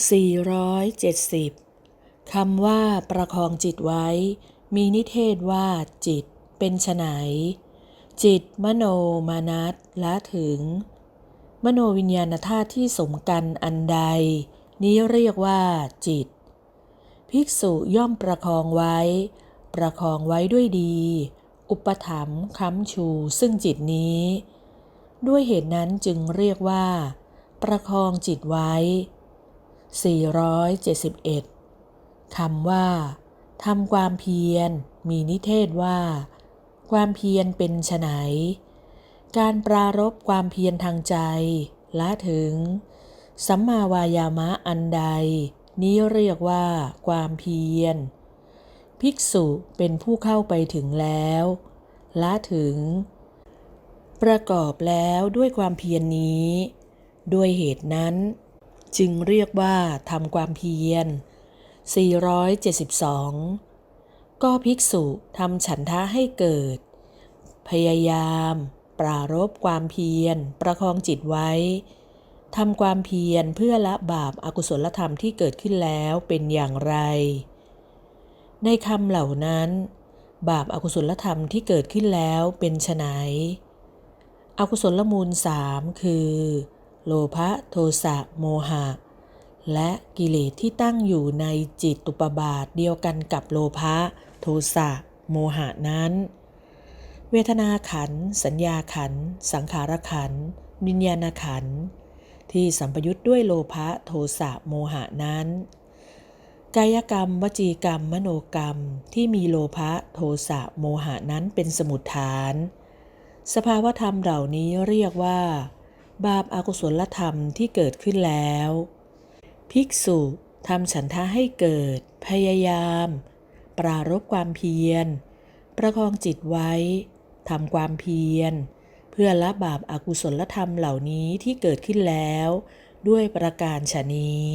470 คำว่าประคองจิตไว้ มีนิเทศว่าจิตเป็นไฉนจิตมโนมานัตละถึง มโนวิญญาณธาตุที่สมกันอันใด นี้เรียกว่าจิต ภิกษุย่อมประคองไว้ ประคองไว้ด้วยดี อุปถัมภ์ค้ำชูซึ่งจิตนี้ ด้วยเหตุนั้นจึงเรียกว่า ประคองจิตไว้ 471 คำว่าทำความเพียร มีนิเทศว่า ความเพียรเป็นไฉนการปรารบความเพียรทางใจละถึง สัมมาวายามะอันใด นี้เรียกว่าความเพียร ภิกษุเป็นผู้เข้าไปถึงแล้วละถึง ประกอบแล้วด้วยความเพียรนนี้ ด้วยเหตุนั้น จึงเรียกว่าทำความเพียร 472 ก็ภิกษุทำฉันทะให้เกิด พยายาม ปรารบความเพียร ประคองจิตไว้ทำความเพียรเพื่อละบาปอากุศลธรรมที่เกิดขึ้นแล้วเป็นอย่างไร ในคำเหล่านั้น บาปอากุศลธรรมที่เกิดขึ้นแล้วเป็นไฉนอกุศลมูลสามคือ โลภะโทสะโมหะ และกิเลสที่ตั้งอยู่ในจิตตุปบาทเดียวกันกับโลภะโทสะโมหะนั้น เวทนาขันธ์สัญญาขันธ์สังขารขันธ์วิญญาณขันธ์ที่สัมปยุทธ์ด้วยโลภะโทสะโมหะนั้น กายกรรม วจีกรรม มโนกรรมที่มีโลภะโทสะโมหะนั้นเป็นสมุดฐาน สภาวธรรมเหล่านี้เรียกว่า บาปอากุศลธรรมที่เกิดขึ้นแล้ว ภิกษุทำฉันทะให้เกิด พยายาม ปรารบความเพียร ประคองจิตไว้ทำความเพียร เพื่อละบาปอากุศลธรรมเหล่านี้ที่เกิดขึ้นแล้ว ด้วยประการฉนี้